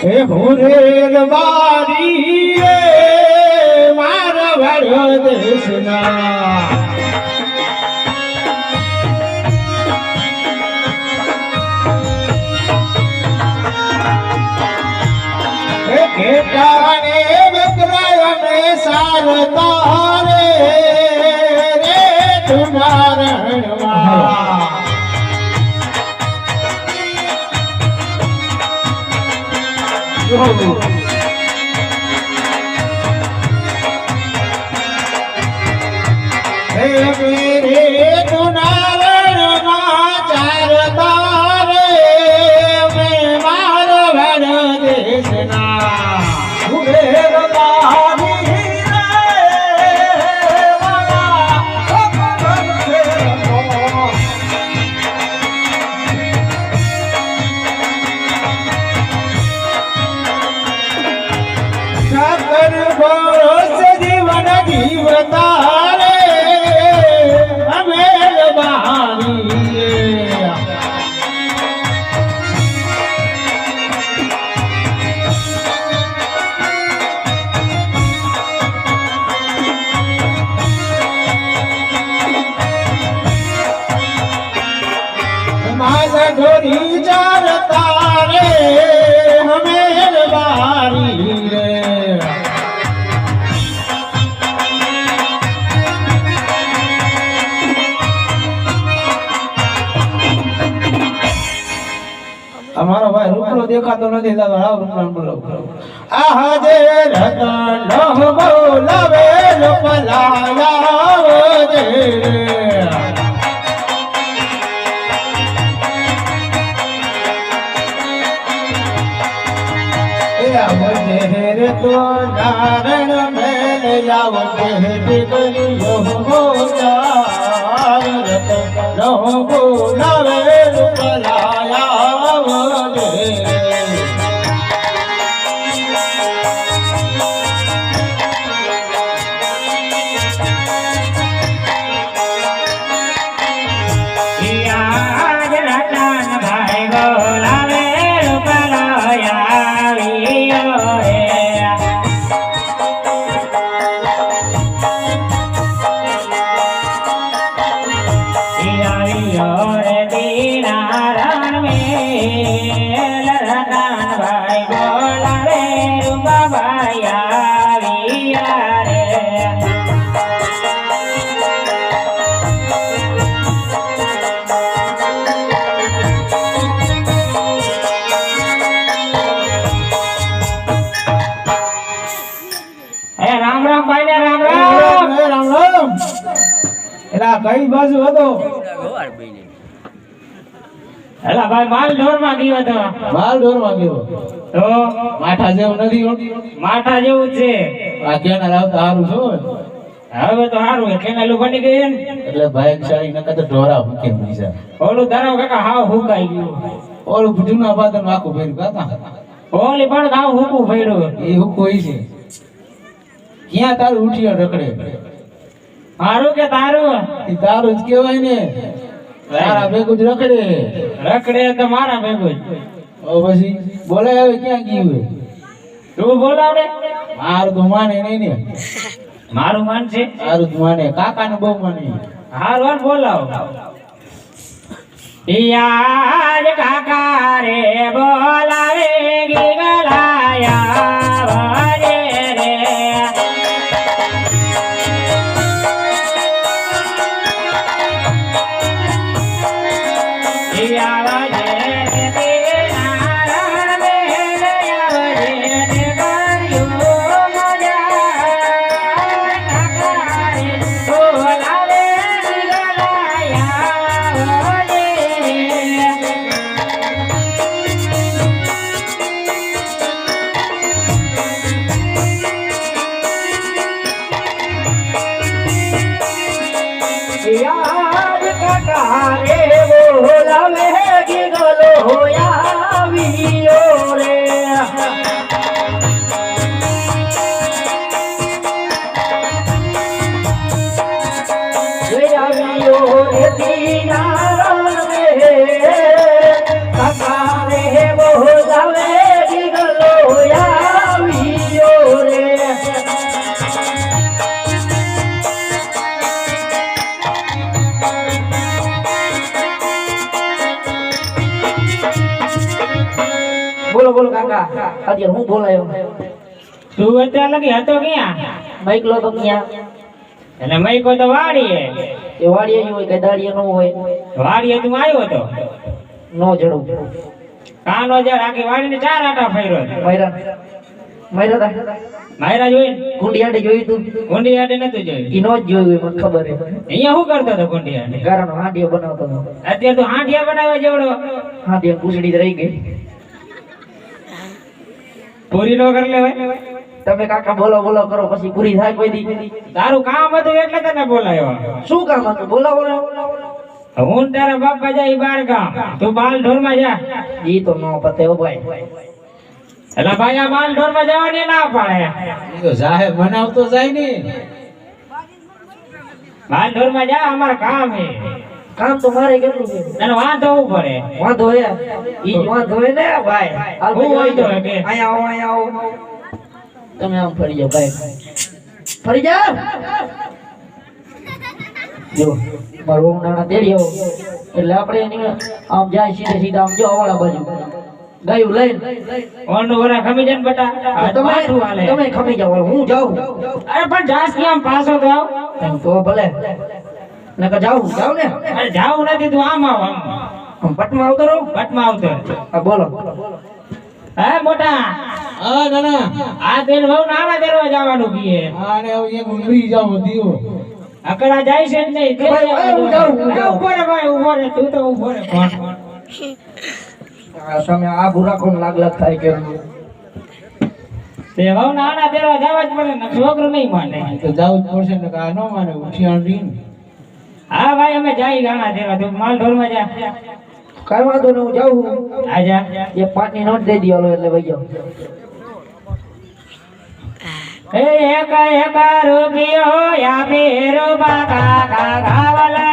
હે હોરેલ બારી એ મારા વાળો દેશના. હે કેટાને બકરાયને સારતા હે વીરે તુનારણમાં દેખાતો નથી આહ જે રતન બોલાવે લોકલાયા જે આવજે રે તો નારણ મેલ આવજે દીકરીઓ મોજાર રતન લોહ બોલાવે લોકલાયા મેલ રતન ભાઈ બોલાવે રૂપભાયા વિયા રે રામ રામ. ભાઈ ને રામ રામ. રામ રામ એલા કઈ બાજુ હતો? એલા ભાઈ માલ ઢોર માંગ્યો હતો. માલ ઢોરમાં ગયો તો માઠા જેવું નથી માઠા જેવું છે. આ કેના લાવ તો હારું શું હવે તો સારું કેના લો બની ગઈ ને. એટલે ભાઈ નકર તો ઢોરા મૂકે પૈસા ઓલું ધરાવ કાકા હાવ હુકાઈ ગયું. ઓલું જૂના બાદન આખું ફેર્યું કાકા ઓલી પણ હાવ હુકું પડ્યું એ હું હોય છે. ક્યાં તારું ઉઠ્યો રકડે મારું કે તારું? તારું જ કહેવાય ને. તારા ભેગું જ રખડે. રખડે તો મારા ભેગું જ. પછી બોલાય હવે ક્યાં ગયું હોય? તું બોલાવડે મારું તો માને નહીં ને. મારું માન છે? મારું તો માને. કાકા ને બહુ માને. હારું બોલાવ. યાર કાકા રે બોલાવે ગીગલાયા યાદ કટારે બોલાવે ગીગલો હોયાવીયો રે જોયાવીયો રે કિનારા અત્યારે હું બોલાયો તું અત્યારે લગી હતો ક્યાં? માઇકલો તો ક્યાં એને મૈકો તો વાડીએ એ વાડીએ જ હોય કે દાડીએ ન હોય વાડીએ તું આવ્યો તો નો જડું કાનો જર આખી વાડીને ચાર આટા ફેર્યો મૈરા મૈરા તા માયરા જોઈ કુંડિયાડે જોયું તું ગુંડી આડે નતું જોયું ઈ નો જ જોયું મને ખબર હે અહીંયા શું કરતો હતો ગુંડી આડે ગારાનો હાંડિયો બનાવતો હતો. અત્યારે તો હાંડિયા બનાવવા જેવડો. હાંડિયા પૂછડી રહી ગઈ. પૂરી નો કરી લેવાય? તમે કાકા બોલો બોલો કરો પછી પૂરી થાય કોઈ દી. તારું કામ હતું એટલે તને બોલાયો. શું કામ હતું? બોલો બોલો. હું તારા બાપા જાય બાર ગામ. તું બાલ ઢોરમાં જા. ઈ તો નો પતે ઓ ભાઈ. એટલે ભાઈ આ બાલ ઢોરમાં જવાની ના પાડે. તો સાહેબ બનાવતો જાય ને. બાલ ઢોરમાં જા અમાર કામ હે. કામ તો મારે કેટલું છે? અને વાંધો પડે? વાંધો એ ઈ વાંધો ને ભાઈ? હાલ હું હોય તો કે? અહીંયા આવો અહીંયા આવો. તમે આમ ફરી જાઓ ભાઈ. ફરી જાઓ? જો મારો નાના આવો. એટલે આપણે એની આમ જાય સીધે સીધા આમ જો અવાળા બાજુ. ગયું લઈને. ઓનું વરા ખમી જાય ને બટા? તમે તમે ખમી જાઓ હું જાઉં. અરે પણ જાસ કેમ પાછો તો તો ભલે. નકર જાઉં જાઉં ને? અરે જાવું નથી તું આમ આવ આમ પટમાં આવતો રહો? બટમાં આવતો હા બોલો. હે મોટા? હા નાના. આ તેલ બહુ નાના દેરવા જવાનું કીએ. આને હવે એક ઉંગળી જાવ દીવો. અકડા જાય છે ને ભાઈ, ભાઈ, હું જાઉં, હું જાઉં. ઊભો રે ભાઈ ઊભો રે તું તો ઊભો રે આ તમે આ ભૂરા લાગ લાગ થાય કે તે બહુ નાના દેરવા જવા જ પડે ને છોકરું નહીં માને. તો જાવું જ પડશે ને કે આ ન માને ઉઠિયાણ રીન હા ભાઈ અમે જાય ગાણા દેવા તું માલ ઢોરમાં જા. કઈ વાંધો નહીં હું જાઉં આજા એ પાંચની નોટ દઈ દીધો એટલે ભાઈ જાઉં. એક એક રૂપિયો યા મેરો બાકા કા વલડે